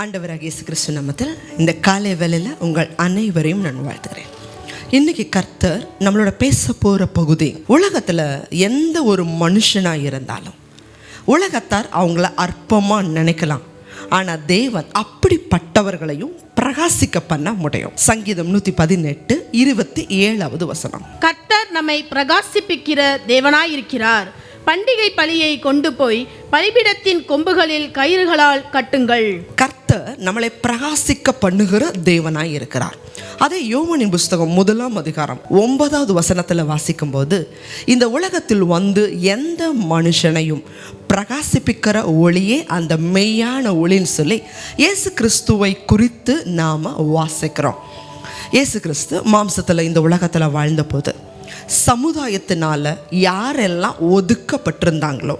ஆண்டவராக இயேசு கிறிஸ்து நாமத்தில் இந்த காலை வேளையில் உங்கள் அனைவரையும் நான் வாழ்த்துகிறேன். இன்னைக்கு கர்த்தர் நம்மளோட பேச போகிற பகுதி உலகத்தில் எந்த ஒரு மனுஷனாக இருந்தாலும் உலகத்தார் அவங்கள அற்பமாக நினைக்கலாம். ஆனால் தேவன் அப்படிப்பட்டவர்களையும் பிரகாசிக்க பண்ண முடியும். சங்கீதம் நூற்றி பதினெட்டு இருபத்தி ஏழாவது வசனம். கர்த்தர் நம்மை பிரகாசிப்பிக்கிற தேவனாயிருக்கிறார். பண்டிகை பலியை கொண்டு போய் பலிபீடத்தின் கொம்புகளில் கயிறுகளால் கட்டுங்கள். கர்த்தர் நம்மளை பிரகாசிக்க பண்ணுகிற தேவனாய் இருக்கிறார். அதே யோமனின் புஸ்தகம் முதலாம் அதிகாரம் ஒன்பதாவது வசனத்தில் வாசிக்கும்போது இந்த உலகத்தில் வந்து எந்த மனுஷனையும் பிரகாசிப்பிக்கிற ஒளியே அந்த மெய்யான ஒளின்னு சொல்லி இயேசு கிறிஸ்துவை குறித்து நாம் வாசிக்கிறோம். இயேசு கிறிஸ்து மாம்சத்தில் இந்த உலகத்தில் வாழ்ந்த போது சமுதாயத்தினால் யாரெல்லாம் ஒதுக்கப்பட்டிருந்தாங்களோ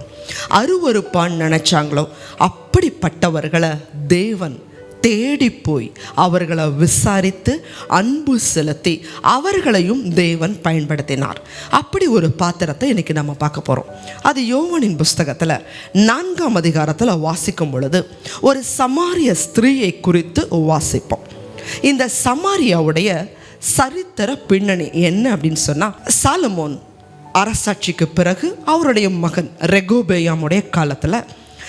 அருவருப்பான்னு நினச்சாங்களோ அப்படிப்பட்டவர்களை தேவன் தேடி போய் அவர்களை விசாரித்து அன்பு செலுத்தி அவர்களையும் தேவன் பயன்படுத்தினார். அப்படி ஒரு பாத்திரத்தை இன்னைக்கு நம்ம பார்க்க போகிறோம் அது யோவனின் புஸ்தகத்தில் நான்காம் அதிகாரத்தில் வாசிக்கும் பொழுது ஒரு சமாரிய ஸ்திரீயை குறித்து வாசிப்போம். இந்த சமாரியாவுடைய சரித்திர பின்னணி என்ன அப்படின்னு சொன்னால் சாலமோன் அரசாட்சிக்கு பிறகு அவருடைய மகன் ரெகோபேயாமுடைய காலத்தில்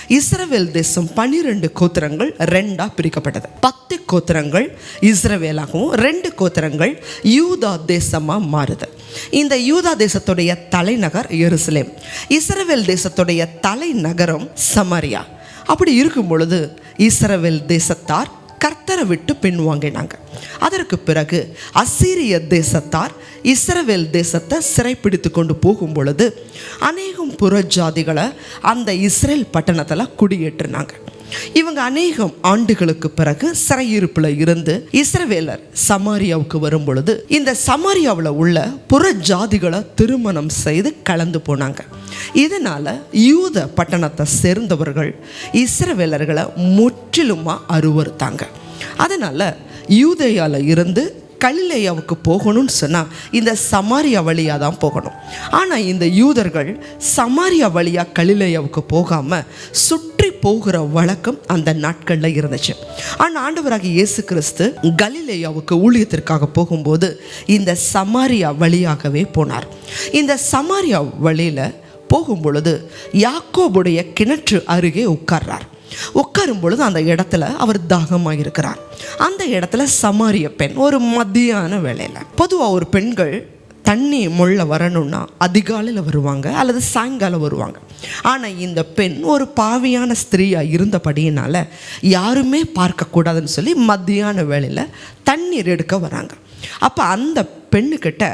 இஸ்ரவேல் தேசம் பன்னிரெண்டு கோத்திரங்கள் ரெண்டாக பிரிக்கப்பட்டது. பத்து கோத்திரங்கள் இஸ்ரவேலாகவும் ரெண்டு கோத்திரங்கள் யூதா தேசமாக மாறுது. இந்த யூதா தேசத்துடைய தலைநகர் எருசலேம். இஸ்ரவேல் தேசத்துடைய தலைநகரம் சமரியா. அப்படி இருக்கும் பொழுது இஸ்ரவேல் தேசத்தார் கர்த்தரை விட்டு பின்வாங்கினாங்க அதற்கு பிறகு அசீரிய தேசத்தார் இஸ்ரவேல் தேசத்தை சிறைப்பிடித்து கொண்டு போகும் பொழுது அநேகம் புறஜாதிகளை அந்த இஸ்ரேல் பட்டணத்தில் குடியேற்றினாங்க. இவங்க அநேகம் ஆண்டுகளுக்கு பிறகு சிறையிருப்பில் இருந்து இஸ்ரவேலர் சமாரியாவுக்கு வரும் பொழுது இந்த சமாரியாவில் உள்ள புற ஜாதிகளை திருமணம் செய்து கலந்து போனாங்க. இதனால் யூத பட்டணத்தை சேர்ந்தவர்கள் இஸ்ரவேலர்களை முற்றிலுமாக அருவறுத்தாங்க அதனால் யூதேயால இருந்து கலிலேயாவுக்கு போகணும்னு சொன்னால் இந்த சமாரியா வழியாக தான் போகணும். ஆனால் இந்த யூதர்கள் சமாரியா வழியாக கலிலேயாவுக்கு போகாமல் சுற்றி போகிற வழக்கம் அந்த நாட்களில் இருந்துச்சு. ஆனால் ஆண்டவராக இயேசு கிறிஸ்து கலிலேயாவுக்கு ஊழியத்திற்காக போகும்போது இந்த சமாரியா வழியாகவே போனார். இந்த சமாரியா வழியில் போகும் பொழுது யாக்கோபுடைய கிணற்று அருகே உட்கார்றார். உட்காரும் பொழுது அந்த இடத்துல அவர் தாகமாக இருக்கிறார் அந்த இடத்துல சமாரிய பெண் ஒரு மத்தியான வேலையில் பொதுவாக ஒரு பெண்கள் தண்ணி முள்ள வரணும்னா அதிகாலையில் வருவாங்க அல்லது சாயங்காலம் வருவாங்க. ஆனால் இந்த பெண் ஒரு பாவியான ஸ்திரீயாக இருந்தபடியினால் யாருமே பார்க்கக்கூடாதுன்னு சொல்லி மத்தியான வேலையில் தண்ணீர் எடுக்க வராங்க. அப்போ அந்த பெண்ணுக்கிட்ட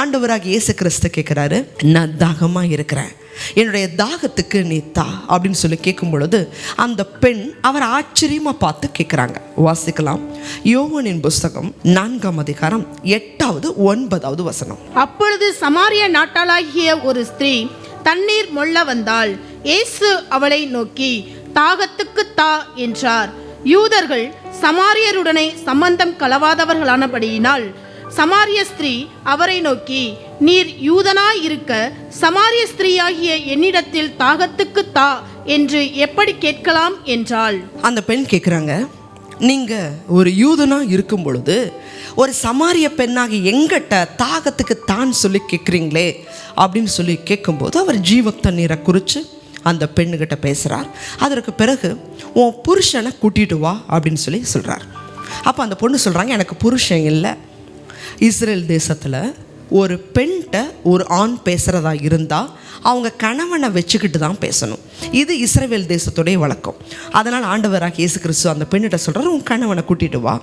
ஆண்டவராக இயேசு கிறிஸ்து கேட்குறாரு நான் தாகமாக இருக்கிறேன். என்னுடைய தாகத்துக்கு நீ தா அப்படின்னு சொல்லி கேட்கும் பொழுது அந்த பெண் அவர் ஆச்சரியமாக பார்த்து கேட்குறாங்க. வாசிக்கலாம். யோவனின் புஸ்தகம் நான்காம் அதிகாரம் எட்டாவது ஒன்பதாவது வசனம். அப்பொழுது சமாரிய நாட்டாளாகிய ஒரு ஸ்திரீ தண்ணீர் மொள்ள வந்தால் இயேசு அவளை நோக்கி தாகத்துக்கு தா என்றார். யூதர்கள் சமாரியருடனே சம்பந்தம் கலவாதவர்களானபடியினால் சமாரிய ஸ்திரீ அவரை நோக்கி நீர் யூதனாய் இருக்க சமாரிய ஸ்திரீயாகிய என்னிடத்தில் தாகத்துக்கு தா என்று எப்படி கேட்கலாம்? என்றாள். அந்த பெண் கேட்குறாங்க நீங்கள் ஒரு யூதனாக இருக்கும் பொழுது ஒரு சமாரிய பெண்ணாகி எங்கிட்ட தாகத்துக்கு தான் சொல்லி கேட்குறீங்களே அப்படின்னு சொல்லி கேட்கும்போது அவர் ஜீவ தண்ணீரை குறித்து அந்த பெண்ணுக்கிட்ட பேசுகிறார் அதற்கு பிறகு உன் புருஷனை கூட்டிகிட்டு வா அப்படின்னு சொல்லி சொல்கிறார் அப்போ அந்த பொண்ணு சொல்கிறாங்க எனக்கு புருஷன் இல்லை இஸ்ரேல் தேசத்தில் ஒரு பெண்கிட்ட ஒரு ஆண் பேசுகிறதா இருந்தால் அவங்க கணவனை வச்சுக்கிட்டு தான் பேசணும். இது இஸ்ரேல் தேசத்துடைய வழக்கம். அதனால் ஆண்டவராக இயேசு கிறிஸ்து அந்த பெண்ணிட்ட சொல்கிறார் உன் கணவனை கூட்டிட்டு வா.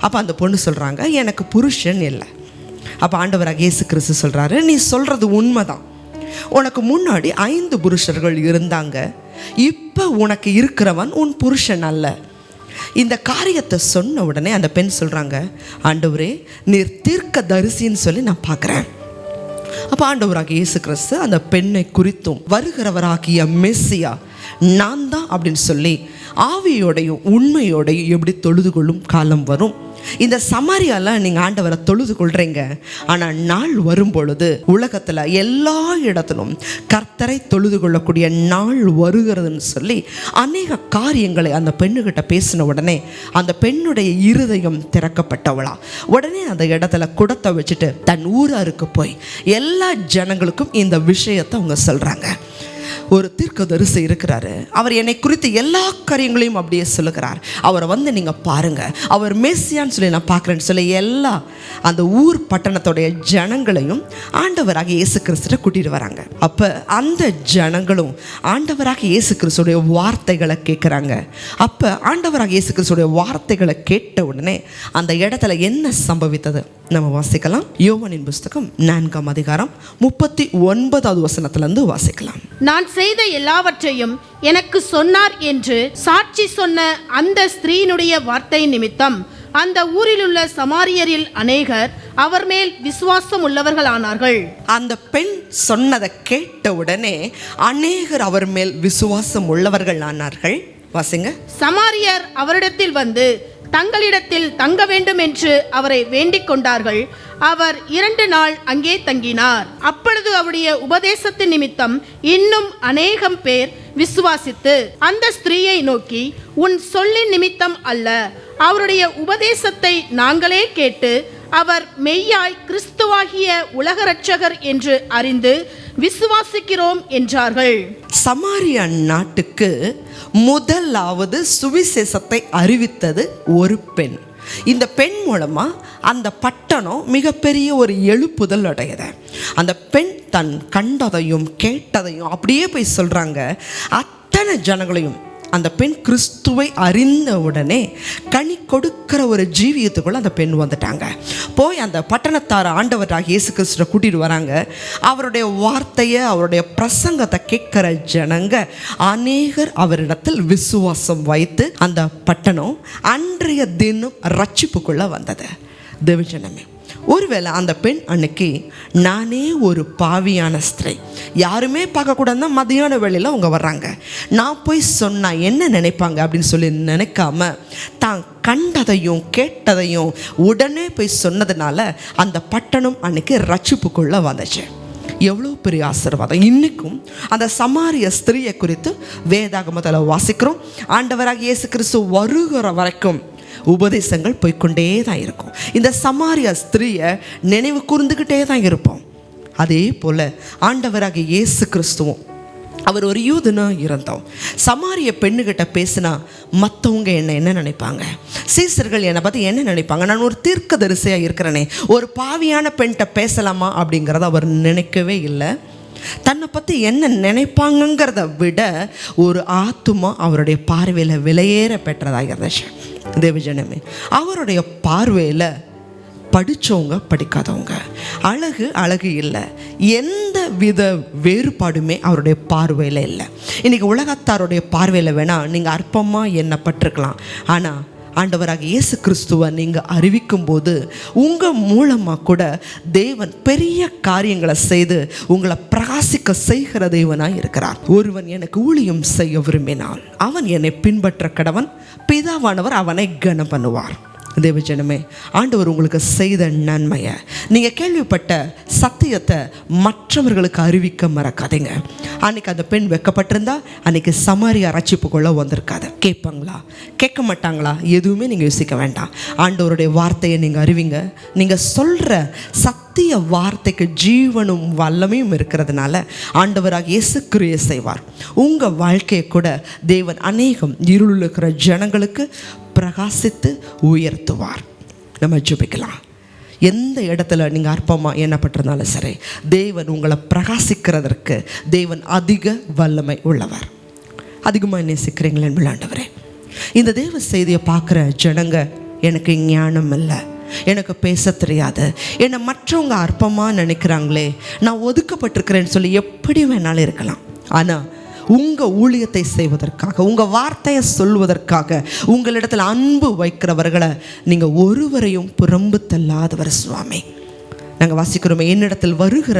அப்போ அந்த பொண்ணு சொல்கிறாங்க எனக்கு புருஷன் இல்லை. அப்போ ஆண்டவராக இயேசு கிறிஸ்து சொல்கிறாரு நீ சொல்கிறது உண்மைதான். உனக்கு முன்னாடி ஐந்து புருஷர்கள் இருந்தாங்க. இப்போ உனக்கு இருக்கிறவன் உன் புருஷன் அல்ல. இந்த காரியத்தை சொன்ன உடனே அந்த பெண் சொல்கிறாங்க ஆண்டவரே நீர் தீர்க்க தரிசின்னு சொல்லி நான் பார்க்குறேன். அப்போ ஆண்டவராகிய இயேசு கிறிஸ்து அந்த பெண்ணை குறித்தும் வருகிறவராகிய மெஸ்ஸியா நான் தான் அப்படின்னு சொல்லி ஆவியோடையும் உண்மையோடையும் எப்படி தொழுது கொள்ளும் காலம் வரும்? இந்த சமாரியால நீங்கள் ஆண்டவரை தொழுது கொள்றீங்க. ஆனால் நாள் வரும் பொழுது உலகத்தில் எல்லா இடத்திலும் கர்த்தரை தொழுது கொள்ளக்கூடிய நாள் வருகிறதுன்னு சொல்லி அநேக காரியங்களை அந்த பெண்ணுகிட்ட பேசின உடனே அந்த பெண்ணுடைய இருதயம் திறக்கப்பட்டவளா. உடனே அந்த இடத்துல குடத்தை வச்சுட்டு தன் ஊராருக்கு போய் எல்லா ஜனங்களுக்கும் இந்த விஷயத்தை அவங்க சொல்கிறாங்க ஒரு தீர்க்கதரிசி இருக்கிறாரு. அவர் என்னை குறித்து எல்லா காரியங்களையும் அப்படியே சொல்லுகிறார். அவரை வந்து நீங்கள் பாருங்க. அவர் மேசியான்னு சொல்லி நான் பார்க்குறேன்னு சொல்லி எல்லா அந்த ஊர் பட்டணத்துடைய ஜனங்களையும் ஆண்டவராக இயேசு கிறிஸ்துட்ட கூட்டிட்டு வராங்க. அப்போ அந்த ஜனங்களும் ஆண்டவராக இயேசு கிறிஸ்துடைய வார்த்தைகளை கேட்குறாங்க அப்போ ஆண்டவராக இயேசு கிறிஸ்துடைய வார்த்தைகளை கேட்ட உடனே அந்த இடத்துல என்ன சம்பவித்தது? நம்ம வாசிக்கலாம். யோவனின் புஸ்தகம் நான்காம் அதிகாரம் முப்பத்தி ஒன்பதாவது வசனத்திலிருந்து வாசிக்கலாம். நான் செய்த எல்லாவற்றையும் எனக்கு சொன்னார் என்று சாட்சி சொன்ன அந்த ஸ்திரீனுடைய வார்த்தை நிமித்தம் அந்த ஊரிலுள்ள சமாரியரில் அநேகர் அவர் மேல் விசுவாசம் உள்ளவர்களானார்கள். அந்த பெண் சொன்னதை கேட்ட உடனே அநேகர் அவர் மேல் விசுவாசம் உள்ளவர்கள் ஆனார்கள் வாசிங்க. சமாரியர் அவரிடத்தில் வந்து தங்களிடத்தில் தங்க வேண்டும் என்று அவரை வேண்டிக் கொண்டார்கள். அவர் இரண்டு நாள் அங்கே தங்கினார். அப்பொழுது அவருடைய உபதேசத்தின் நிமித்தம் இன்னும் அநேகம் பேர் விசுவாசித்து அந்த ஸ்திரீயை நோக்கி உன் சொல்லின் நிமித்தம் அல்ல. அவருடைய உபதேசத்தை நாங்களே கேட்டு அவர் மெய்யாய் கிறிஸ்துவாகிய உலக ரட்சகர் என்று அறிந்து விசுவாசிக்கிறோம் என்றார்கள். சமாரியா நாட்டுக்கு முதலாவது சுவிசேஷத்தை அறிவித்தது ஒரு பெண். இந்த பெண் மூலமாக அந்த பட்டணம் மிகப்பெரிய ஒரு எழுப்புதல் அடையுது. அந்த பெண் தன் கண்டதையும் கேட்டதையும் அப்படியே போய் சொல்கிறாங்க அத்தனை ஜனங்களையும் அந்த பெண் கிறிஸ்துவை அறிந்த உடனே கனி கொடுக்கிற ஒரு ஜீவியத்துக்குள்ளே அந்த பெண் வந்துட்டாங்க. போய் அந்த பட்டணத்தார் ஆண்டவராக இயேசு கிறிஸ்துவை கூட்டிகிட்டு வராங்க. அவருடைய வார்த்தையை அவருடைய பிரசங்கத்தை கேட்குற ஜனங்க அநேகர் அவரிடத்தில் விசுவாசம் வைத்து அந்த பட்டணம் அன்றைய தினம் ரட்சிப்புக்குள்ளே வந்தது. தேவஜனமே ஒருவேளை அந்த பெண் அன்னைக்கு நானே ஒரு பாவியான ஸ்திரீ. யாருமே பார்க்கக்கூடாதுன்னா மதியான வேலையில் அவங்க வர்றாங்க. நான் போய் சொன்னால் என்ன நினைப்பாங்க? அப்படின்னு சொல்லி நினைக்காம தான் கண்டதையும் கேட்டதையும் உடனே போய் சொன்னதுனால அந்த பட்டணம் அன்னைக்கு ரட்சிப்புக்குள்ளே வந்துச்சு. எவ்வளோ பெரிய ஆசீர்வாதம். இன்றைக்கும் அந்த சமாரிய ஸ்திரீயை குறித்து வேதாகமத்தில் வாசிக்கிறோம். ஆண்டவராக இயேசு கிறிஸ்து வருகிற வரைக்கும் உபதேசங்கள் போய்க்கொண்டே தான் இருக்கும். இந்த சமாரிய ஸ்திரீயை நினைவு கூர்ந்துக்கிட்டே தான் இருப்போம் அதே போல் ஆண்டவராக இயேசு கிறிஸ்துவும் அவர் ஒரு யூதனாக இருந்தோம் சமாரிய பெண்ணுகிட்ட பேசினா மற்றவங்க என்னை என்ன நினைப்பாங்க? சீசர்கள் என்னை பார்த்து என்ன நினைப்பாங்க? நான் ஒரு தீர்க்கதரிசியாக இருக்கிறேனே ஒரு பாவியான பெண்கிட்ட பேசலாமா அப்படிங்கிறத அவர் நினைக்கவே இல்லை. தன்னை பற்றி என்ன நினைப்பாங்கங்கிறத விட ஒரு ஆத்துமா அவருடைய பார்வையில் விலையேற பெற்றதாக இருந்துச்சு. தேவஜனமே. அவருடைய பார்வையில் படித்தவங்க படிக்காதவங்க. அழகு அழகு இல்லை. எந்த வித வேறுபாடுமே அவருடைய பார்வையில் இல்லை. இன்றைக்கி உலகத்தாருடைய பார்வையில் வேணால் நீங்கள் அற்பமாக எண்ணப்பட்டிருக்கலாம். ஆனால் ஆண்டவராக இயேசு கிறிஸ்துவை நீங்கள் அறிவிக்கும் போது உங்கள் மூலமாக கூட தேவன் பெரிய காரியங்களை செய்து உங்களை பிரகாசிக்க செய்கிற தெய்வனாக இருக்கிறார். ஒருவன் எனக்கு ஊழியம் செய்ய விரும்பினால் அவன் என்னை பின்பற்ற கடவன் பிதாவானவர் அவனை கனம் பண்ணுவார். தேவஜனமே ஆண்டவர் உங்களுக்கு செய்த நன்மையை நீங்கள் கேள்விப்பட்ட சத்தியத்தை மற்றவர்களுக்கு அறிவிக்க மறக்காதீங்க. அன்னைக்கு அந்த பெண் வெக்கப்பட்டிருந்தா அன்னைக்கு சமாரி அரைச்சிப்புக்குள்ள வந்திருக்காது. கேட்பாங்களா? கேட்க மாட்டாங்களா? எதுவுமே நீங்கள் யோசிக்க வேண்டாம். ஆண்டவருடைய வார்த்தையை நீங்கள் அறிவிங்க. நீங்கள் சொல்கிற சத்திய வார்த்தைக்கு ஜீவனும் வல்லமையும் இருக்கிறதுனால ஆண்டவராக இயேசு கிரியை செய்வார். உங்கள் வாழ்க்கையை கூட தேவன் அநேகம் இருளில் இருக்கிற ஜனங்களுக்கு பிரகாசித்து உயர்த்துவார். நம்ம ஜபிக்கலாம். எந்த இடத்துல நீங்கள் அற்பமாக எண்ணப்பட்டிருந்தாலும் சரி தேவன் உங்களை பிரகாசிக்கிறதற்கு தேவன் அதிக வல்லமை உள்ளவர். அதிகமாக நேசிக்கிறீங்களேன் விளாண்டவரே இந்த தேவ செய்தியை பார்க்குற ஜனங்க எனக்கு ஞானம் இல்லை எனக்கு பேச தெரியாது. என்னை மற்றவங்க அற்பமாக நினைக்கிறாங்களே நான் ஒதுக்கப்பட்டிருக்கிறேன்னு சொல்லி எப்படி வேணாலும் இருக்கலாம். ஆனால் உங்கள் ஊழியத்தை செய்வதற்காக உங்கள் வார்த்தையை சொல்வதற்காக உங்களிடத்தில் அன்பு வைக்கிறவர்களை நீங்கள் ஒருவரையும் புறம்பு தள்ளாதவர் சுவாமி. நாங்கள் வாசிக்கிறோமே என்னிடத்தில் வருகிற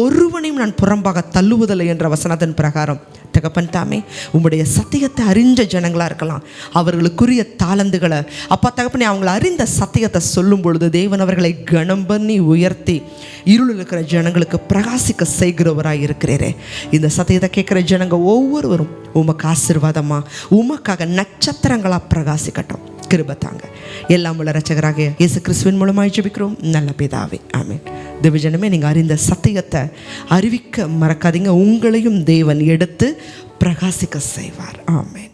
ஒருவனையும் நான் புறம்பாக தள்ளுவதில்லை என்ற வசனத்தின் பிரகாரம். தகப்பன் தாமே உங்களுடைய சத்தியத்தை அறிஞ்ச ஜனங்களாக இருக்கலாம். அவர்களுக்குரிய தாளந்துகளை. அப்பா தகப்பனே அவங்களை அறிந்த சத்தியத்தை சொல்லும் பொழுது தேவன் அவர்களை கணம் பண்ணி உயர்த்தி இருளில் இருக்கிற ஜனங்களுக்கு பிரகாசிக்க செய்கிறவராக இருக்கிறீரே. இந்த சத்தியத்தை கேட்குற ஜனங்க ஒவ்வொருவரும் உமக்கு ஆசிர்வாதமாக உமக்காக நட்சத்திரங்களாக பிரகாசிக்கட்டும். கிருப தாங்க எல்லாம் உள்ள ரச்சகராக இயேசு கிறிஸ்துவின் மூலமாக ஜெபிக்கிறோம். நல்ல பிதாவே ஆமீன். திவிஜனமே நீங்கள் அறிந்த சத்தியத்தை அறிவிக்க மறக்காதீங்க. உங்களையும் தேவன் எடுத்து பிரகாசிக்க செய்வார். ஆமென்.